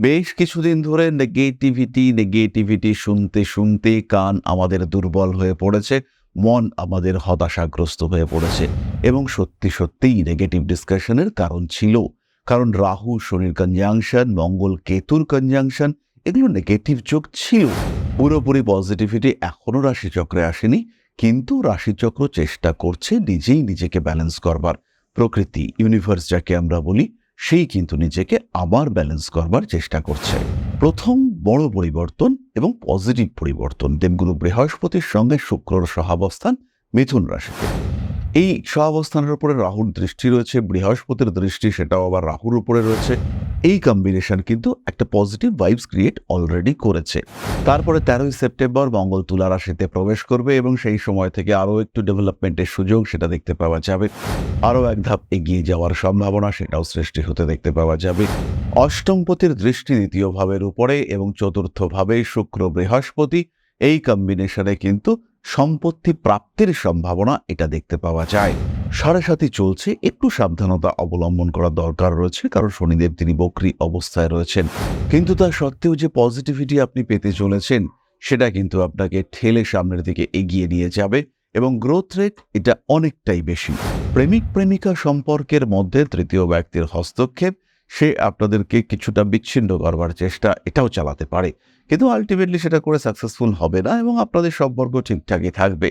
বেশ কিছুদিন ধরে নেগেটিভিটি নেগেটিভিটি শুনতে শুনতে কান আমাদের দুর্বল হয়ে পড়েছে, মন আমাদের হতাশাগ্রস্ত হয়ে পড়েছে এবং সত্যি সত্যিই নেগেটিভ ডিসকাশনের কারণ ছিল। কারণ রাহু, শনির কনজাংশন মঙ্গল কেতুর কনজাংশন এগুলো নেগেটিভ যোগ ছিল। পুরোপুরি পজিটিভিটি এখনও রাশিচক্রে আসেনি, কিন্তু রাশিচক্র চেষ্টা করছে নিজেই নিজেকে ব্যালেন্স করবার। প্রকৃতি ইউনিভার্স যাকে আমরা বলি সেই কিন্তু নিজেকে আবার ব্যালেন্স করবার চেষ্টা করছে। প্রথম বড় পরিবর্তন এবং পজিটিভ পরিবর্তন। দেবগুরু বৃহস্পতির সঙ্গে শুক্রর সহাবস্থান মিথুন রাশিতে। এই সহাবস্থানের উপরে রাহুর দৃষ্টি রয়েছে, বৃহস্পতির দৃষ্টি সেটাও আবার রাহুর উপরে রয়েছে। এই কম্বিনেশন কিন্তু একটা পজিটিভ ভাইবস ক্রিয়েট অলরেডি করেছে। তারপরে তেরোই সেপ্টেম্বর মঙ্গল তুলা রাশিতে প্রবেশ করবে এবং সেই সময় থেকে আরও একটু ডেভেলপমেন্টের সুযোগ সেটা দেখতে পাওয়া যাবে। আরও এক ধাপ এগিয়ে যাওয়ার সম্ভাবনা সেটাও সৃষ্টি হতে দেখতে পাওয়া যাবে। অষ্টমপতির দৃষ্টি দ্বিতীয় ভাবের উপরে এবং চতুর্থ ভাবে শুক্র বৃহস্পতি এই কম্বিনেশনে কিন্তু সম্পত্তি প্রাপ্তির সম্ভাবনা এটা দেখতে পাওয়া যায়। সাড়ে সাথে চলছে, একটু সাবধানতা অবলম্বন করা দরকার রয়েছে, কারণ শনিদেব তিনি বকরি অবস্থায় রয়েছেন। কিন্তু তা সত্ত্বেও যে পজিটিভিটি আপনি পেতে চলেছেন, সেটা কিন্তু আপনাকে ঠেলে সামনের দিকে এগিয়ে নিয়ে যাবে এবং গ্রোথ রেট এটা অনেকটাই বেশি। প্রেমিক প্রেমিকা সম্পর্কের মধ্যে তৃতীয় ব্যক্তির হস্তক্ষেপ, সে আপনাদেরকে কিছুটা বিচ্ছিন্ন করবার চেষ্টা, এটাও চালাতে পারে। কিন্তু আলটিমেটলি সেটা করে সাকসেসফুল হবে না এবং আপনাদের সম্পর্ক ঠিকঠাকই থাকবে।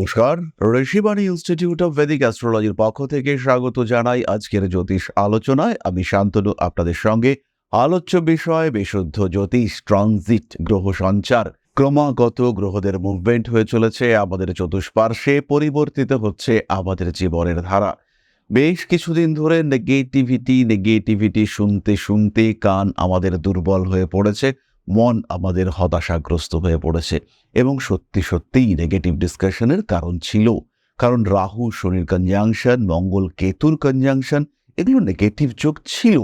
নমস্কার। ঋষিবাণী ইনস্টিটিউট অফ ভেদিক অ্যাস্ট্রোলজির পক্ষ থেকে স্বাগত জানাই আজকের জ্যোতিষ আলোচনায়। আমি শান্তনু, আপনাদের সঙ্গে আলোচ্য বিষয়, বিশুদ্ধ জ্যোতিষ ট্রানজিট গ্রহ সঞ্চার। ক্রমাগত গ্রহদের মুভমেন্ট হয়ে চলেছে, আমাদের চতুষ্পার্শ্বে পরিবর্তিত হচ্ছে আমাদের জীবনের ধারা। বেশ কিছুদিন ধরে নেগেটিভিটি নেগেটিভিটি শুনতে শুনতে কান আমাদের দুর্বল হয়ে পড়েছে। মন আমাদের হতাশাগ্রস্ত হয়ে পড়েছে। এবং সত্যি সত্যিই নেগেটিভ ডিসকাশনের কারণ ছিল। কারণ রাহু, শনির কনজাংশন মঙ্গল, কেতুর কনজাংশন এগুলো নেগেটিভ যোগ ছিল।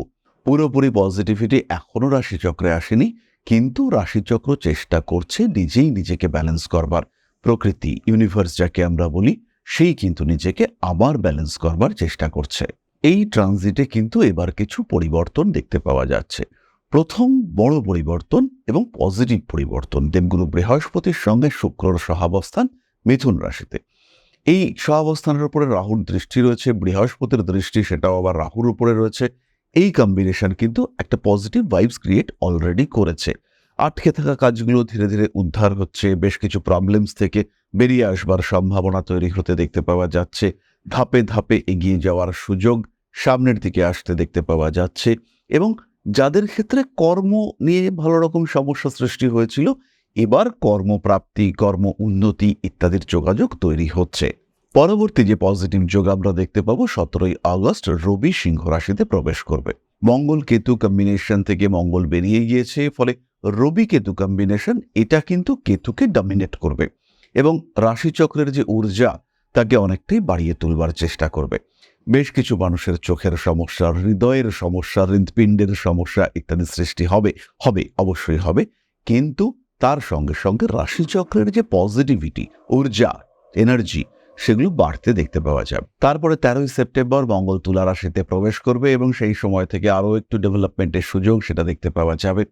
পুরোপুরি পজিটিভিটি এখনও রাশিচক্রে আসেনি। কিন্তু রাশিচক্র চেষ্টা করছে নিজেই নিজেকে ব্যালেন্স করবার। প্রকৃতি ইউনিভার্স যাকে আমরা বলি, সেই কিন্তু নিজেকে আবার ব্যালেন্স করবার চেষ্টা করছে। এই ট্রানজিটে কিন্তু এবার কিছু পরিবর্তন দেখতে পাওয়া যাচ্ছে। প্রথম বড় পরিবর্তন এবং পজিটিভ পরিবর্তন দেবগুরু বৃহস্পতির সঙ্গে শুক্রর সহাবস্থান মিথুন রাশিতে। এই সহাবস্থানের উপরে রাহুর দৃষ্টি রয়েছে, বৃহস্পতির দৃষ্টি সেটাও আবার রাহুর উপরে রয়েছে। এই কম্বিনেশন কিন্তু একটা পজিটিভ ভাইবস ক্রিয়েট অলরেডি করেছে। আটকে থাকা কাজগুলো ধীরে ধীরে উদ্ধার হচ্ছে, বেশ কিছু প্রবলেমস থেকে বেরিয়ে আসবার সম্ভাবনা তৈরি হতে দেখতে পাওয়া যাচ্ছে। ধাপে ধাপে এগিয়ে যাওয়ার সুযোগ সামনের দিকে আসতে দেখতে পাওয়া যাচ্ছে এবং যাদের ক্ষেত্রে কর্ম নিয়ে ভালো রকম সমস্যা সৃষ্টি হয়েছিল, এবার কর্মপ্রাপ্তি, কর্ম উন্নতি ইত্যাদির যোগাযোগ তৈরি হচ্ছে। পরবর্তী যে পজিটিভ যোগ আমরা দেখতে পাবো, সতেরোই আগস্ট রবি সিংহ রাশিতে প্রবেশ করবে। মঙ্গল কেতু কম্বিনেশন থেকে মঙ্গল বেরিয়ে গিয়েছে, ফলে রবি কেতু কম্বিনেশন এটা কিন্তু কেতুকে ডমিনেট করবে এবং রাশিচক্রের যে ঊর্জা, তাকে অনেকটাই বাড়িয়ে তুলবার চেষ্টা করবে। বেশ কিছু মানুষের চোখের সমস্যা, হৃদয়ের সমস্যা হৃদপিণ্ডের সমস্যা ইত্যাদি সৃষ্টি হবে হবে, অবশ্যই হবে। কিন্তু তার সঙ্গে সঙ্গে রাশিচক্রের যে পজিটিভিটি ঊর্জা এনার্জি সেগুলো বাড়তে দেখতে পাওয়া যাবে তারপরে তেরোই সেপ্টেম্বর মঙ্গল তুলা রাশিতে প্রবেশ করবে এবং সেই সময় থেকে আরও একটু ডেভেলপমেন্টের সুযোগ সেটা দেখতে পাওয়া যাবে।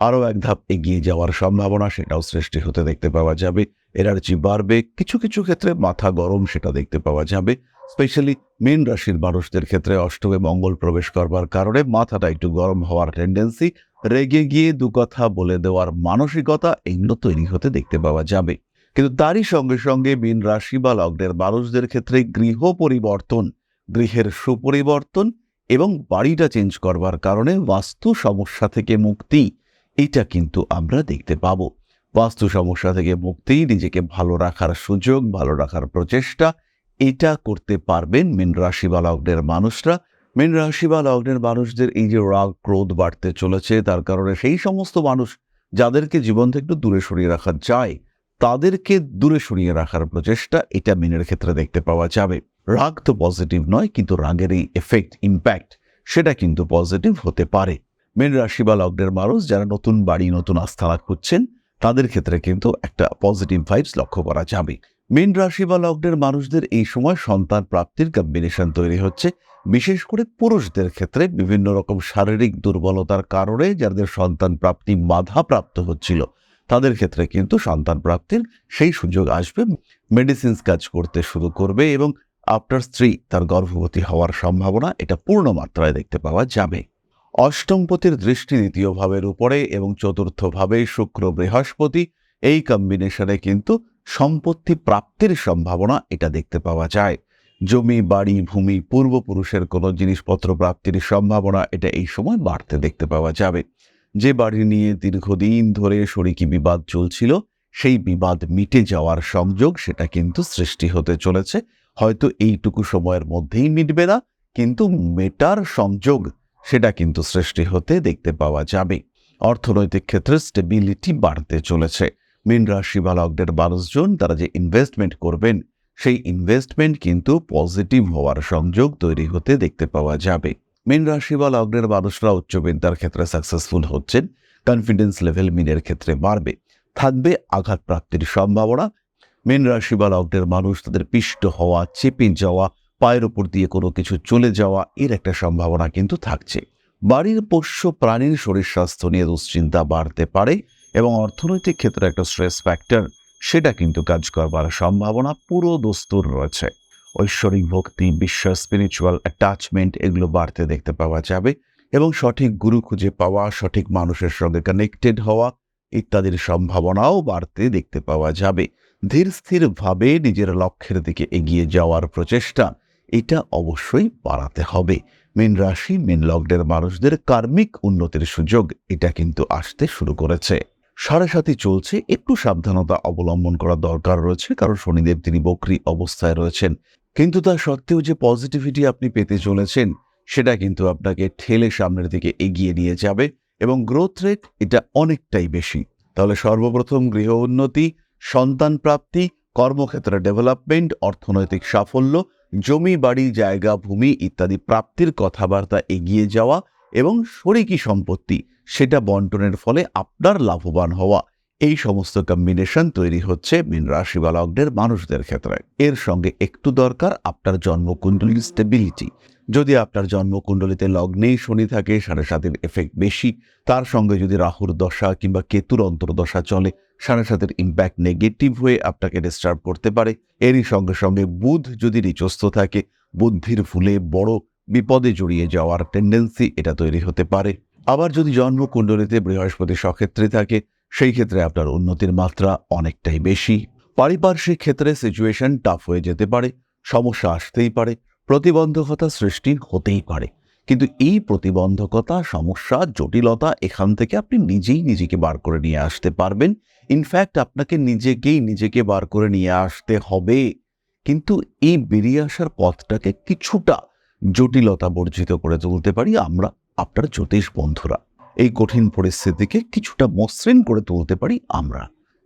আরও এক ধাপ এগিয়ে যাওয়ার সম্ভাবনা সেটাও সৃষ্টি হতে দেখতে পাওয়া যাবে। এনার্জি বাড়বে, কিছু কিছু ক্ষেত্রে মাথা গরম সেটা দেখতে পাওয়া যাবে। স্পেশালি মেন রাশির মানুষদের ক্ষেত্রে অষ্টমে মঙ্গল প্রবেশ করবার কারণে মাথাটা একটু গরম হওয়ার টেন্ডেন্সি রেগে গিয়ে দু কথা বলে দেওয়ার মানসিকতা এগুলো তৈরি হতে দেখতে পাওয়া যাবে। কিন্তু তারই সঙ্গে সঙ্গে মীন রাশি বা লগ্নের মানুষদের ক্ষেত্রে গৃহ পরিবর্তন, গৃহের সুপরিবর্তন এবং বাড়িটা চেঞ্জ করবার কারণে বাস্তু সমস্যা থেকে মুক্তি, এটা কিন্তু আমরা দেখতে পাবো। বাস্তু সমস্যা থেকে মুক্তি, নিজেকে ভালো রাখার সুযোগ, ভালো রাখার প্রচেষ্টা এটা করতে পারবেন মীন রাশি বা লগ্নের মানুষরা। মীন রাশি বা লগ্নের মানুষদের এই যে রাগ, ক্রোধ বাড়তে চলেছে, তার কারণে সেই সমস্ত মানুষ যাদেরকে জীবন থেকে একটু দূরে সরিয়ে রাখা যায়, তাদেরকে দূরে সরিয়ে রাখার প্রচেষ্টা এটা মিনের ক্ষেত্রে দেখতে পাওয়া যাবে। রাগ তো পজিটিভ নয়, কিন্তু রাগের এই এফেক্ট ইম্প্যাক্ট সেটা কিন্তু পজিটিভ হতে পারে। মেন রাশি বা লগ্নের মানুষ যারা নতুন বাড়ি, নতুন আস্থানা খুঁজছেন, তাদের ক্ষেত্রে কিন্তু একটা পজিটিভ ভাইবস লক্ষ্য করা যাবে। মেন রাশি বা লগ্নের মানুষদের এই সময় সন্তান প্রাপ্তির কম্বিনেশন তৈরি হচ্ছে। বিশেষ করে পুরুষদের ক্ষেত্রে বিভিন্ন রকম শারীরিক দুর্বলতার কারণে যাদের সন্তান প্রাপ্তি বাধাপ্রাপ্ত হচ্ছিল, তাদের ক্ষেত্রে কিন্তু সন্তান প্রাপ্তির সেই সুযোগ আসবে। মেডিসিনস কাজ করতে শুরু করবে এবং আপনার স্ত্রী তার গর্ভবতী হওয়ার সম্ভাবনা এটা পূর্ণ মাত্রায় দেখতে পাওয়া যাবে। অষ্টমপতির দৃষ্টি দ্বিতীয় ভাবের উপরে এবং চতুর্থ ভাবে শুক্র বৃহস্পতি এই কম্বিনেশনে কিন্তু সম্পত্তি প্রাপ্তির সম্ভাবনা এটা দেখতে পাওয়া যায়। জমি, বাড়ি, ভূমি, পূর্বপুরুষের কোনো জিনিসপত্র প্রাপ্তির সম্ভাবনা এটা এই সময় বাড়তে দেখতে পাওয়া যাবে। যে বাড়ি নিয়ে দীর্ঘদিন ধরে শরিকি বিবাদ চলছিল, সেই বিবাদ মিটে যাওয়ার সংযোগ সেটা কিন্তু সৃষ্টি হতে চলেছে। হয়তো এইটুকু সময়ের মধ্যেই মিটবে না, কিন্তু মেটার সংযোগ সেটা কিন্তু সৃষ্টি হতে দেখতে পাওয়া যাবে। অর্থনৈতিক ক্ষেত্রে স্টেবিলিটি বাড়তে চলেছে। মীন রাশি বা লগ্নের মানুষজন তারা যে ইনভেস্টমেন্ট করবেন, সেই ইনভেস্টমেন্ট কিন্তু পজিটিভ হওয়ার সংযোগ তৈরি হতে দেখতে পাওয়া যাবে। মীন রাশি বা লগ্নের মানুষরা উচ্চবিদ্যার ক্ষেত্রে সাকসেসফুল হচ্ছেন কনফিডেন্স লেভেল মিনের ক্ষেত্রে বাড়বে, থাকবে আঘাত প্রাপ্তির সম্ভাবনা। মীন রাশি বা লগ্নের মানুষ তাদের পিষ্ট হওয়া, চেপে যাওয়া, পায়ের উপর দিয়ে কোনো কিছু চলে যাওয়া, এর একটা সম্ভাবনা কিন্তু থাকছে। বাড়ির পোষ্য প্রাণীর শরীর স্বাস্থ্য নিয়ে দুশ্চিন্তা বাড়তে পারে এবং অর্থনৈতিক ক্ষেত্রে একটা স্ট্রেস ফ্যাক্টর সেটা কিন্তু কাজ করবার সম্ভাবনা পুরো দস্তুর রয়েছে। ঐশ্বরিক ভক্তি, বিশ্বাস স্পিরিচুয়াল অ্যাটাচমেন্ট এগুলো বাড়তে দেখতে পাওয়া যাবে এবং সঠিক গুরু খুঁজে পাওয়া, সঠিক মানুষের সঙ্গে কানেক্টেড হওয়া ইত্যাদির সম্ভাবনাও বাড়তে দেখতে পাওয়া যাবে। ধীর স্থিরভাবে নিজের লক্ষ্যের দিকে এগিয়ে যাওয়ার প্রচেষ্টা, এটা অবশ্যই বাড়াতে হবে। মেন রাশি, মেন লগ্নের মানুষদের কার্মিক উন্নতির সুযোগ, এটা কিন্তু আসতে শুরু করেছে। সাড়ে সাথে চলছে, একটু সাবধানতা অবলম্বন করা দরকার রয়েছে, কারণ শনিদেব তিনি বকরি অবস্থায় রয়েছেন। কিন্তু তা সত্ত্বেও যে পজিটিভিটি আপনি পেতে চলেছেন, সেটা কিন্তু আপনাকে ঠেলে সামনের দিকে এগিয়ে নিয়ে যাবে এবং গ্রোথ রেট এটা অনেকটাই বেশি। তাহলে সর্বপ্রথম গৃহ উন্নতি, সন্তান প্রাপ্তি, কর্মক্ষেত্রে ডেভেলপমেন্ট অর্থনৈতিক সাফল্য, জমি, বাড়ি, জায়গা, ভূমি ইত্যাদি প্রাপ্তির কথাবার্তা এগিয়ে যাওয়া এবং শরিকি সম্পত্তি সেটা বন্টনের ফলে আপনার লাভবান হওয়া। এই সমস্ত কম্বিনেশন তৈরি হচ্ছে মীন রাশি বা লগ্নের মানুষদের ক্ষেত্রে। এর সঙ্গে একটু দরকার আপনার জন্মকুণ্ডলীর স্টেবিলিটি যদি আপনার জন্মকুণ্ডলিতে লগ্নেই শনি থাকে, সাড়ে সাতের এফেক্ট বেশি, তার সঙ্গে যদি রাহুর দশা কিংবা কেতুর অন্তর্দশা চলে, সাড়ে সাতের ইম্প্যাক্ট নেগেটিভ হয়ে আপনাকে ডিস্টার্ব করতে পারে। এরই সঙ্গে সঙ্গে বুধ যদি নিচস্থ থাকে, বুদ্ধির ফুলে বড় বিপদে জড়িয়ে যাওয়ার টেন্ডেন্সি এটা তৈরি হতে পারে। আবার যদি জন্মকুণ্ডলিতে বৃহস্পতি সক্ষেত্রে থাকে, সেই ক্ষেত্রে আপনার উন্নতির মাত্রা অনেকটাই বেশি। পারিপার্শ্বিক ক্ষেত্রে সিচুয়েশন টাফ হয়ে যেতে পারে, সমস্যা আসতেই পারে, প্রতিবন্ধকতা সৃষ্টি হতেই পারে। কিন্তু এই প্রতিবন্ধকতা, সমস্যা, জটিলতা এখান থেকে আপনি নিজেই নিজেকে বার করে নিয়ে আসতে পারবেন। ইনফ্যাক্ট আপনাকে নিজেকেই নিজেকে বার করে নিয়ে আসতে হবে। কিন্তু এই বেরিয়ে আসার পথটাকে কিছুটা জটিলতা বর্জিত করে তুলতে পারি আমরা। আপনার জ্যোতিষ বন্ধুরা, এই কঠিন পরিস্থিতিকে কিছুটা মসৃণ করে তুলতে পারি আমরা।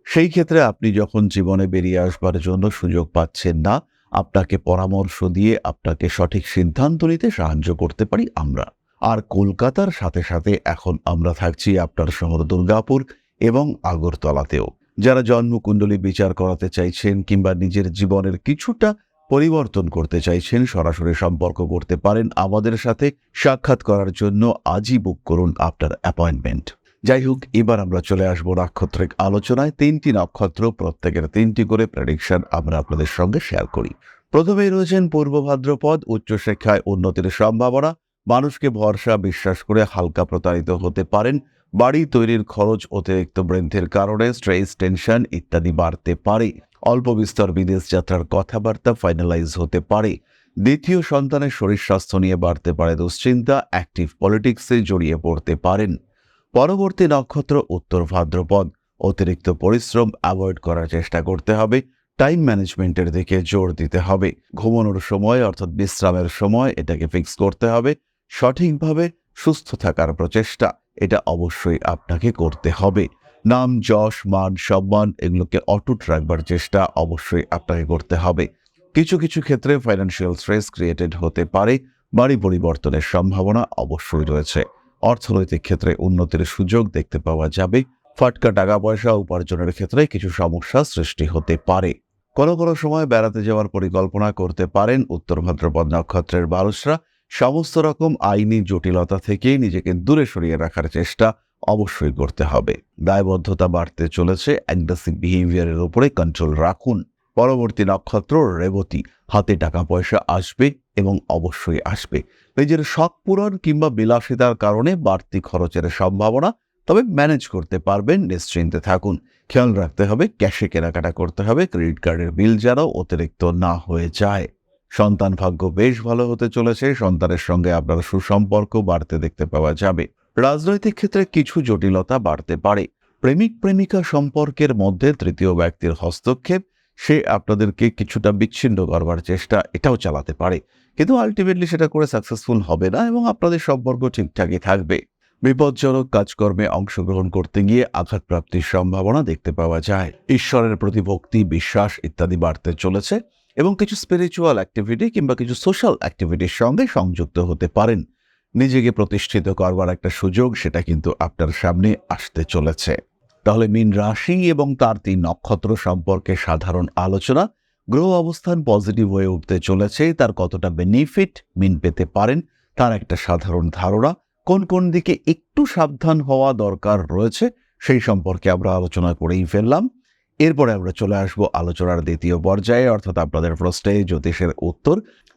সেই ক্ষেত্রে আপনি যখন জীবনে বেরিয়ে আসবার জন্য সুযোগ পাচ্ছেন না, আপনাকে পরামর্শ দিয়ে আপনাকে সঠিক সিদ্ধান্ত নিতে সাহায্য করতে পারি আমরা। আর কলকাতার সাথে সাথে এখন আমরা থাকছি আপনার শহর দুর্গাপুর এবং আগরতলাতেও। যারা জন্মকুণ্ডলী বিচার করাতে চাইছেন কিংবা নিজের জীবনের কিছুটা পরিবর্তন করতে চাইছেন, সরাসরি সম্পর্ক করতে পারেন। আমাদের সাথে সাক্ষাৎ করার জন্য আজই বুক করুন আপনার অ্যাপয়েন্টমেন্ট যাই হোক, এবার আমরা চলে আসব নাক্ষত্রিক আলোচনায়। তিনটি নক্ষত্র, প্রত্যেকের তিনটি করে প্রেডিকশন আমরা আপনাদের সঙ্গে শেয়ার করি। প্রথমেই রয়েছেন পূর্ব ভাদ্রপদ, উচ্চশিক্ষায় উন্নতির সম্ভাবনা। মানুষকে ভরসা, বিশ্বাস করে হালকা প্রতারিত হতে পারেন। বাড়ি তৈরির খরচ অতিরিক্ত বৃদ্ধির কারণে স্ট্রেস টেনশন ইত্যাদি বাড়তে পারে। অল্প বিস্তর বিদেশ যাত্রার কথাবার্তা ফাইনালাইজ হতে পারে। দ্বিতীয় সন্তানের শরীর স্বাস্থ্য নিয়ে বাড়তে পারে দুশ্চিন্তা অ্যাক্টিভ পলিটিক্সে জড়িয়ে পড়তে পারেন। পরবর্তী নক্ষত্র উত্তর ভাদ্রপদ। অতিরিক্ত পরিশ্রম অ্যাভয়েড করার চেষ্টা করতে হবে। টাইম ম্যানেজমেন্টের দিকে জোর দিতে হবে। ঘুমানোর সময় অর্থাৎ বিশ্রামের সময় এটাকে ফিক্স করতে হবে। সঠিকভাবে সুস্থ থাকার প্রচেষ্টা, এটা অবশ্যই আপনাকে করতে হবে। নাম, যশ, মান, সম্মান এগুলোকে অটুট রাখবার চেষ্টা অবশ্যই আপনাকে করতে হবে। কিছু কিছু ক্ষেত্রে ফাইন্যান্সিয়াল স্ট্রেস ক্রিয়েটেড হতে পারে, বাড়ি পরিবর্তনের সম্ভাবনা অবশ্যই রয়েছে। অর্থনৈতিক ক্ষেত্রে উন্নতির সুযোগ দেখতে পাওয়া যাবে, ফাটকা টাকা পয়সা উপার্জনের ক্ষেত্রে কিছু সমস্যা সৃষ্টি হতে পারে। কোনো কোনো সময় বেড়াতে যাওয়ার পরিকল্পনা করতে পারেন, উত্তর ভাদ্রপদ নক্ষত্রের মানুষরা। সমস্ত রকম আইনি জটিলতা থেকে নিজেকে দূরে সরিয়ে রাখার চেষ্টা অবশ্যই করতে হবে। দায়বদ্ধতা বাড়তে চলেছে অ্যাগ্রেসিভ বিহেভিয়ারের ওপরে কন্ট্রোল রাখুন। পরবর্তী নক্ষত্র রেবতী, হাতে টাকা পয়সা আসবে এবং অবশ্যই আসবে। নিজের শখ পূরণ কিংবা বিলাসিতার কারণে বাড়তি খরচের সম্ভাবনা, তবে ম্যানেজ করতে পারবেন, নিশ্চিন্তে থাকুন। খেয়াল রাখতে হবে ক্যাশে কেনাকাটা করতে হবে ক্রেডিট কার্ডের বিল যেন অতিরিক্ত না হয়ে যায়। সন্তান ভাগ্য বেশ ভালো হতে চলেছে, সন্তানের সঙ্গে আপনার সুসম্পর্ক বাড়তে দেখতে পাওয়া যাবে। রাজনৈতিক ক্ষেত্রে কিছু জটিলতা বাড়তে পারে। প্রেমিক প্রেমিকা সম্পর্কের মধ্যে তৃতীয় ব্যক্তির হস্তক্ষেপ, সে আপনাদেরকে কিছুটা বিচ্ছিন্ন করবার চেষ্টা, এটাও চালাতে পারে। কিন্তু আলটিমেটলি সেটা করে সাকসেসফুল হবে না এবং আপনাদের সম্পর্ক ঠিকঠাকই থাকবে। বিপজ্জনক কাজকর্মে অংশগ্রহণ করতে গিয়ে আঘাতপ্রাপ্তির সম্ভাবনা দেখতে পাওয়া যায়। ঈশ্বরের প্রতি ভক্তি, বিশ্বাস ইত্যাদি বাড়তে চলেছে এবং কিছু স্পিরিচুয়াল অ্যাক্টিভিটি কিংবা কিছু সোশ্যাল অ্যাক্টিভিটির সঙ্গে সংযুক্ত হতে পারেন। নিজেকে প্রতিষ্ঠিত করবার একটা সুযোগ সেটা কিন্তু আপনার সামনে আসতে চলেছে। তাহলে মিন রাশি এবং তার তিন নক্ষত্র সম্পর্কে সাধারণ আলোচনা গ্রহ অবস্থান পজিটিভ হয়ে উঠতে চলেছে, তার কতটা বেনিফিট মিন পেতে পারেন, তার একটা সাধারণ ধারণা, কোন কোন দিকে একটু সাবধান হওয়া দরকার রয়েছে সেই সম্পর্কে আমরা আলোচনা করেই ফেললাম। এরপরে আমরা চলে আসব আলোচনার দ্বিতীয় পর্যায়ে, অর্থাৎ আপনাদের প্রশ্নে জ্যোতিষের উত্তর।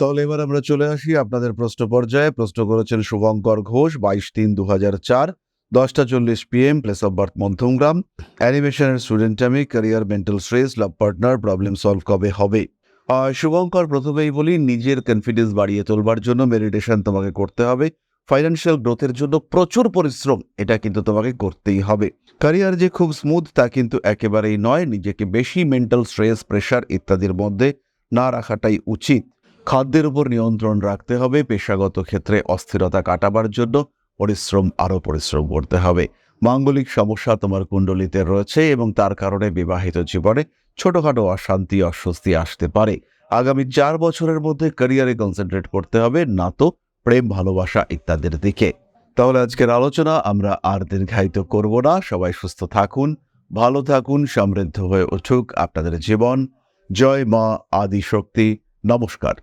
তাহলে এবার আমরা চলে আসি আপনাদের প্রশ্ন পর্যায়ে। প্রশ্ন করেছেন শুভঙ্কর ঘোষ, বাইশ তিন দু হাজার চার, দশটা চল্লিশ পিএম প্লেস অফ বার্থ মন্থংগ্রাম অ্যানিমেশনের স্টুডেন্ট আমি career mental stress love partner problem solve কবে হবে? শুভঙ্কর, প্রথমেই বলি, নিজের কনফিডেন্স বাড়িয়ে তোলবার জন্য মেডিটেশন তোমাকে করতে হবে। ফাইন্যান্সিয়াল গ্রোথের জন্য প্রচুর পরিশ্রম, এটা কিন্তু তোমাকে করতেই হবে। ক্যারিয়ার যে খুব স্মুথ তা কিন্তু একেবারেই নয়, নিজেকে বেশি মেন্টাল স্ট্রেস প্রেশার ইত্যাদির মধ্যে না রাখাটাই উচিত। খাদ্যের উপর নিয়ন্ত্রণ রাখতে হবে, পেশাগত ক্ষেত্রে অস্থিরতা কাটাবার জন্য পরিশ্রম আরও পরিশ্রম করতে হবে। মাঙ্গলিক সমস্যা তোমার কুণ্ডলিতে রয়েছে এবং তার কারণে বিবাহিত জীবনে ছোটখাটো অশান্তি, অস্বস্তি আসতে পারে। আগামী চার বছরের মধ্যে ক্যারিয়ারে কনসেন্ট্রেট করতে হবে না তো প্রেম, ভালোবাসা ইত্যাদির দিকে। তাহলে আজকের আলোচনা আমরা আর দীর্ঘায়িত করব না। সবাই সুস্থ থাকুন, ভালো থাকুন, সমৃদ্ধ হয়ে উঠুক আপনাদের জীবন। জয় মা আদি শক্তি নমস্কার।